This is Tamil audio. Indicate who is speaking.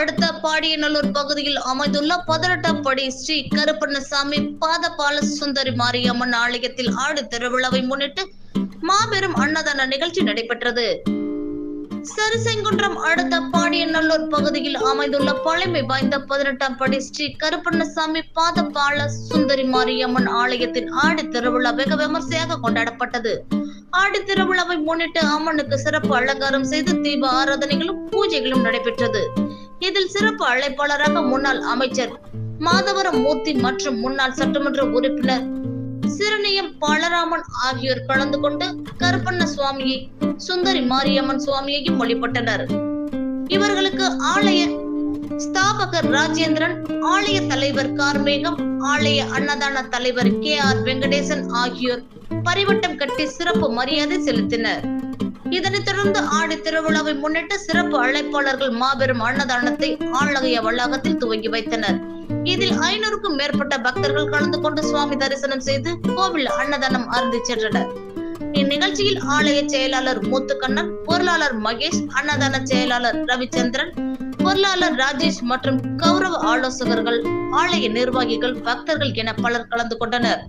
Speaker 1: அடுத்த பாடியநல்லூர் பகுதியில் அமைந்துள்ள பதினெட்டாம் படி ஸ்ரீ கருப்பண்ணசாமி பாதபால சுந்தரி மாரியம்மன் ஆலயத்தில் ஆடு திருவிழாவை முன்னிட்டு மாபெரும் அன்னதான நிகழ்ச்சி நடைபெற்றது. சரிசெங்குன்றம் அடுத்த பாடியநல்லூர் பகுதியில் அமைந்துள்ள பழமை வாய்ந்த பதினெட்டாம் படி ஸ்ரீ கருப்பண்ணசாமி பாதபால சுந்தரி மாரியம்மன் ஆலயத்தின் ஆடி திருவிழா வெகு விமர்சையாக கொண்டாடப்பட்டது. ஆடி திருவிழாவை முன்னிட்டு அம்மனுக்கு சிறப்பு அலங்காரம் செய்து தீப ஆராதனைகளும் பூஜைகளும் நடைபெற்றது. இதில் சிறப்பு அழைப்பாளராக முன்னாள் அமைச்சர் மாதவரம் மூர்த்தி மற்றும் முன்னாள் சட்டமன்ற உறுப்பினர் சிறுநியம் பாலராமன் ஆகியோர் கலந்து கொண்டு கருப்பண்ண சுவாமியை சுந்தரி மாரியம்மன் சுவாமியையும் வழிபட்டனர். இவர்களுக்கு ஆலய ஸ்தாபகர் ராஜேந்திரன் ஆலய தலைவர் கார்மேகம் ஆலய அன்னதான தலைவர் கே ஆர் வெங்கடேசன் ஆகியோர் பரிவட்டம் கட்டி சிறப்பு மரியாதை செலுத்தினர். இதனைத் தொடர்ந்து ஆடி திருவிழாவை முன்னிட்டு சிறப்பு அழைப்பாளர்கள் மாபெரும் அன்னதானத்தை ஆலய வளாகத்தில் துவங்கி வைத்தனர். இதில் ஐநூறுக்கும் மேற்பட்ட பக்தர்கள் கலந்து கொண்டு சுவாமி தரிசனம் செய்து கோவில் அன்னதானம் அருந்தி சென்றனர். இந்நிகழ்ச்சியில் ஆலய செயலாளர் முத்துக்கண்ணன் பொருளாளர் மகேஷ் அன்னதான செயலாளர் ரவிச்சந்திரன் பொருளாளர் ராஜேஷ் மற்றும் கௌரவ ஆலோசகர்கள் ஆலய நிர்வாகிகள் பக்தர்கள் என பலர் கலந்து கொண்டனர்.